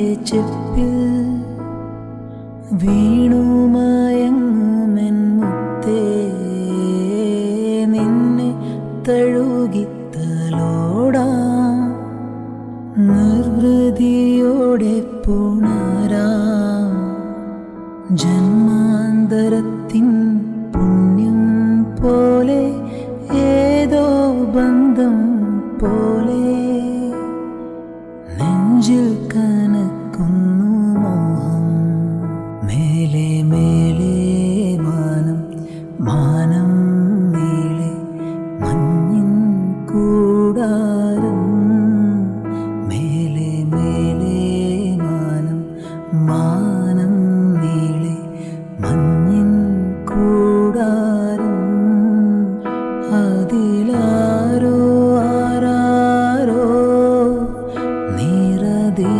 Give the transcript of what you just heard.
ചെപ്പിൽ വീണുമയങ്ങുമെൻ മുത്തേ നിന്നെ തഴുകിത്തലോടാ. നിർവൃതിയോടെ പുണരാ. ജന്മാന്തരത്തിൻ പുണ്യം പോലെ ഏതോ ബന്ധം പോലെ. നെഞ്ചിൽ കന മാനം മഞ്ഞിൻ മാനം മഞ്ഞിൻ അതിലാരോ ആരാരോ നീറതേ